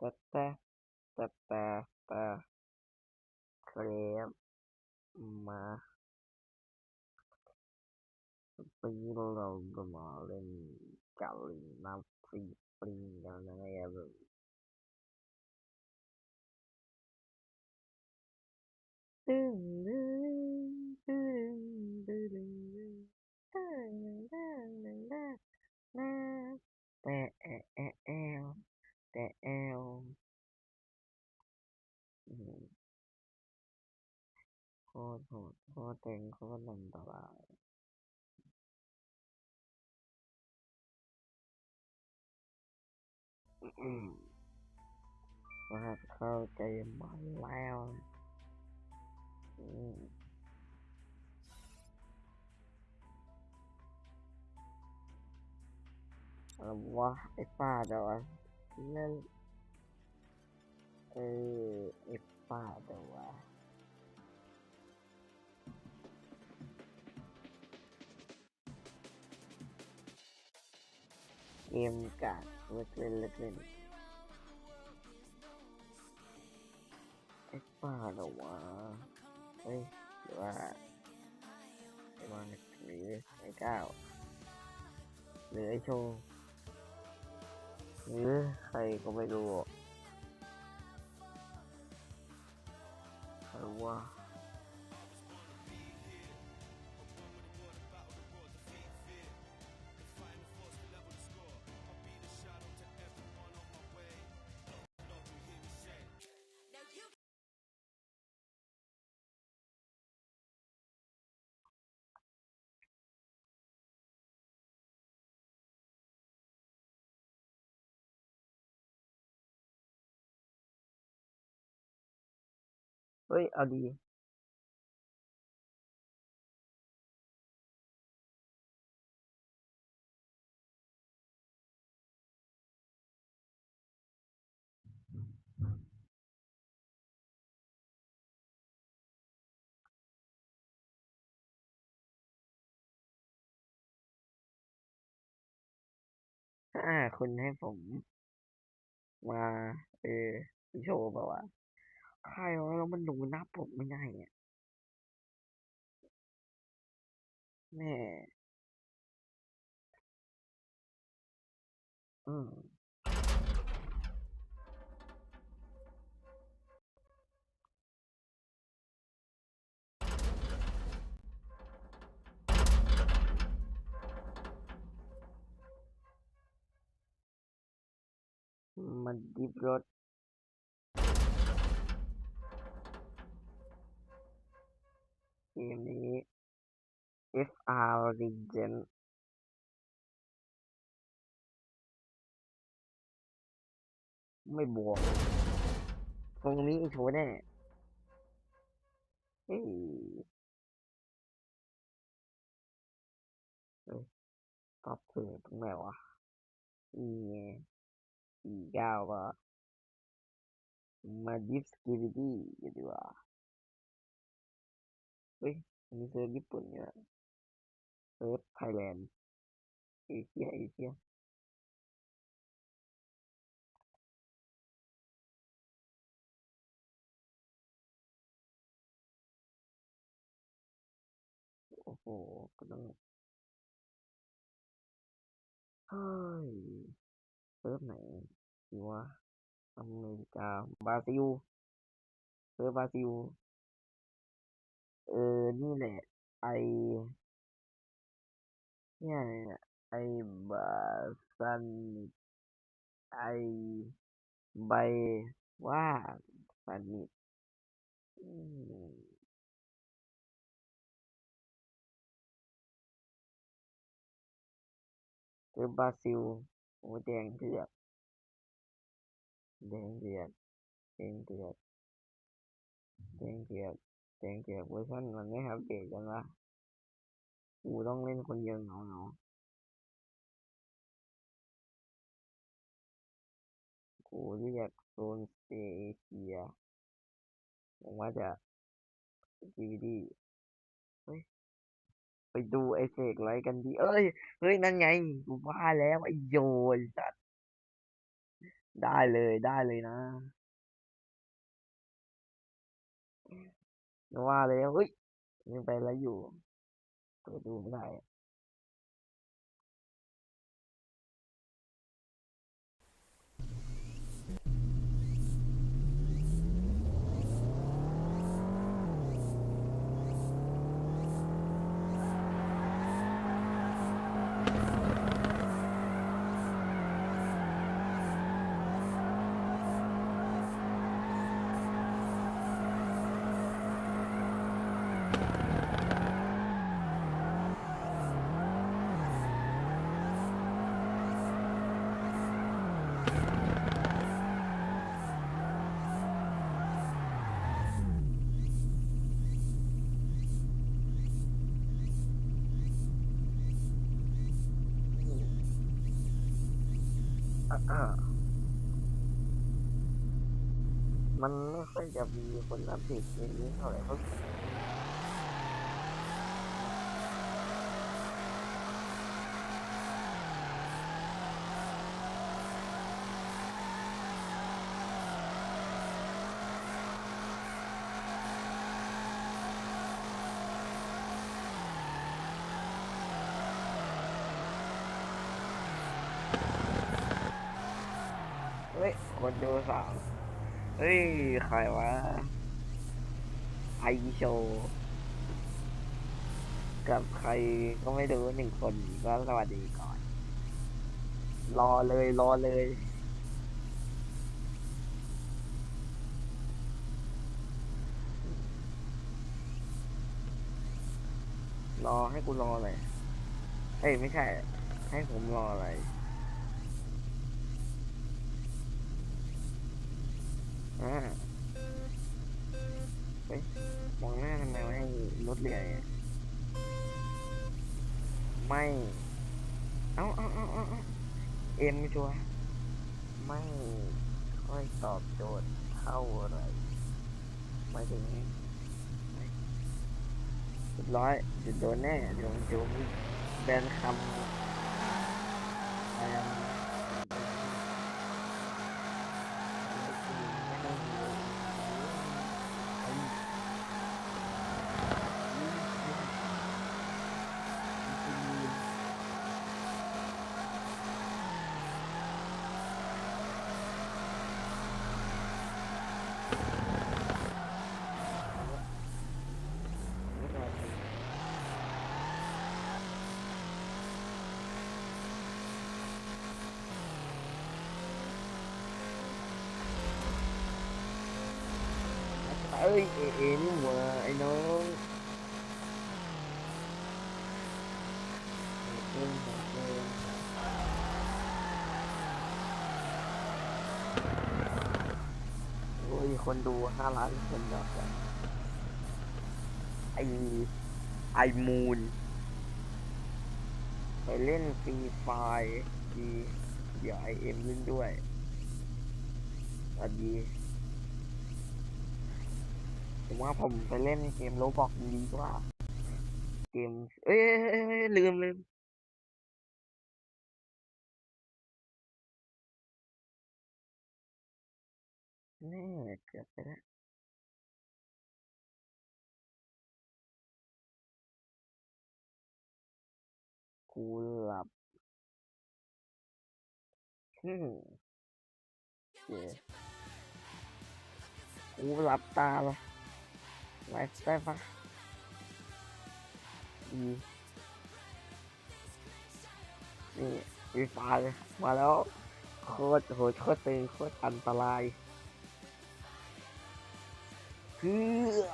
The best, the best, the Christmas below the Marlin Galena free free and I ever do do do โคตรโหดโคตรเต็งโคตรอันตรายอืมนะครับเข้าเกมาแล้วอืมอะไรวะไอ้ป้าเดี๋ยวเล่นเออไอ้ป้าเดี๋ยว เกมกากเลิกเล่นเลิกเล่นไอ้ป้าเดี๋ยวะเฮ้ยหรือว่าไอ้วันหรือไอ้ก้าวหรือไอ้โชว์หรือใครก็ไม่รู้ใครวะ เฮ้ย เอาดีถ้าคุณให้ผม มา เออโชว์แบบว่า ใครวะแล้วมันดูหนับผมไม่ได้อะแม่อืมมันดิบรถ มนี้เอฟอาร์รีเจไม่บวก ตรงนี้โชว์แน่เฮ้ยตอบเสือตรงไหนวะอีอีก้าวะมาดิฟสกิบิตี้ดีกว่า เฮ้ยอันนี้เซิร์ฟญี่ปุ่นเนี่ยเซิร์ฟไทยแลนด์เอเชียเอเชียโอ้โหก็ต้องเฮ้ยเซิร์ฟไหนดีวะอเมริกาบราซิลเซิร์ฟบราซิล เออ นี่แหละ ไอ เนี่ยไอบาซันไอใบว่าสนิทอืมเซิร์ฟบราซิลโอ้แดงเดือดแดงเดือดแดงเดือดแดงเดือด แดงเดือดเวอร์ชันมันไม่อัปเดตกันวะกูต้องเล่นคนเดียวเหงาเหงากูเรียกโซนเอเชียผมว่าจะดีวดีเฮ้ยไปดูไอเสกไรกันดีเอ้ย เฮ้ย นั่นไง กูว่าแล้วไอโยนสัตว์ได้เลยได้เลยนะ ว่าเลยเฮ้ยยังไปแล้วอยู่ตัวดูไม่ได้ มันไม่ค่อยจะมีคนรับผิดในนี้เท่าไหร่เขา คนดูสาวเฮ้ย ใครวะ ไอโชกับใครก็ไม่รู้หนึ่งคนก็สวัสดีก่อน รอเลยรอเลย รอให้กูรอเลยเอ้ยไม่ใช่ ให้ผมรออะไร อ่าเฮ้ยมองหน้าทำไมไม่รถเรือเนี่ยไม่ เอ้าเอ้าเอ้าเอ้าเอาเอ็มชัวร์ไม่ค่อยตอบโจทย์เท่าไหรหมายถึงไม่เรียบร้อยจะโดนแน่เดี๋ยวเดี๋ยวมีแบนคำแบนไม่ต้องมีเฮ้ยเอ้ยเอเอนี่หว่าไอ้น้องเล่นแบบเล่นโอ้ยคนดูห้าล้านคนแบบไอไอมูนไปเล่นฟรีไฟดีเดี๋ยวไอเอ็มเล่นด้วยสวัสดี ว่าผมไปเล่นเกมโรบอกดีกว่า เกม เอ้ยเอ้ยเอ้ยเอ้ยลืมลืมแน่เกือบไปแล้วกูหลับฮึเจ๊กูหลับตาเลย ไลฟ์ได้ปะอีนี่มีฟ้าเลยมาแล้ว โคตรโหดโคตรตึงโคตรอันตรายเฮือ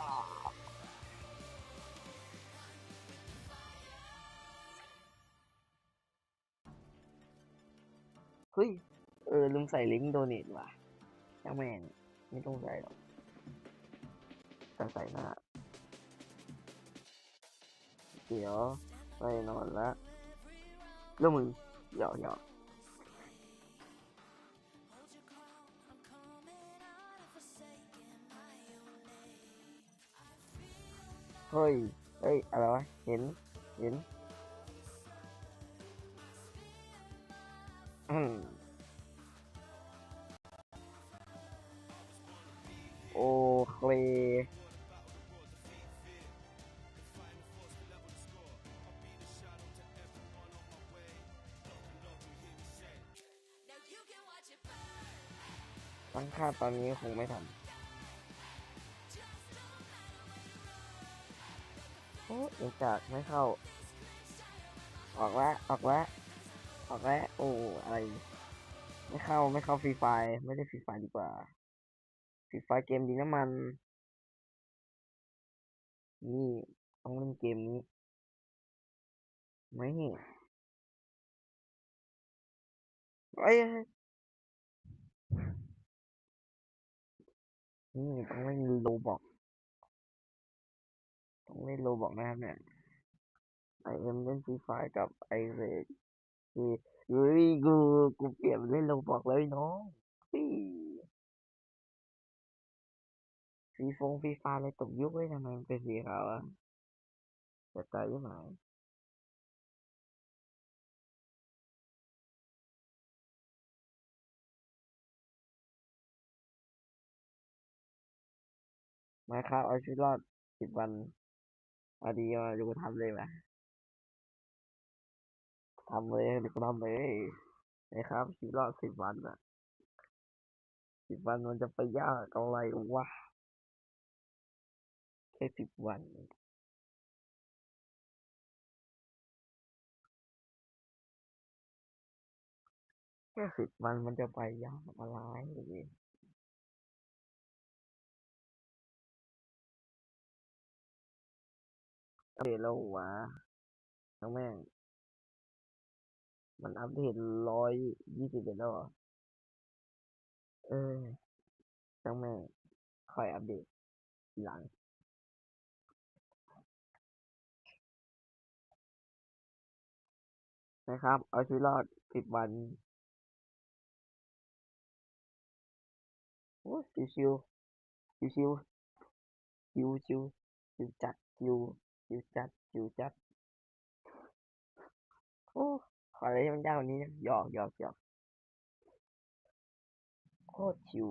เฮ้ย เออลืมใส่ลิงก์โดเนทว่ะช่าแม่งไม่ต้องใส่หรอก แต่ใส่หน้า เดี๋ยวไปนอนละแล้วมึงหยอกหยอกเฮ้ย เฮ้ย อะไรวะ เห็น เห็น อืม ตั้งค่าตอนนี้คงไม่ทำโอ้เอกจากไม่เข้า ออกแล้วออกแล้วออกแล้วโอ้อะไร ไม่เข้าไม่เข้าฟรีไฟไม่ได้ฟรีไฟดีกว่าฟรีไฟเกมดีน้ำมัน นี่ต้องเล่นเกมนี้ไม่เอ้ย นี่ต้องเล่นโลบอกต้องเล่นโลบอกนะครับเนี่ยไอเอ็มเล่นฟรีไฟกับไอเรกคือเฮ้ยกูกูเปลี่ยนเล่นโลบอกเลยน้องพี่ฟรีฟงฟรีไฟอะไรตกยุคเลยทำไมมันเป็นสีขาวอะจะตายยังไง มาครับเอาชีวิตรอดสิบวันเอาดีมาดูทำเลยไหมทำเลยดูทำเลยนะครับชีวิตรอดสิบวันอะสิบวันมันจะไปยากอะไรวะแค่สิบวันแค่สิบวันมันจะไปยากอะไร อัปเดตแล้วหวะทั้งแม่ง มันอัปเดตร้อยยี่สิบเอ็ดแล้วเหรอ เออทั้งแม่งค่อยอัปเดตหลังนะครับ เอาชีวิตรอดสิบวันโอ้ชิวชิวชิวชิวชิวชิวชิวจัดชิว จิวจัดจิวจัด โอ้ขออะไรที่มันยากกว่านี้นะหยอกหยอกหยอกโคตรชิว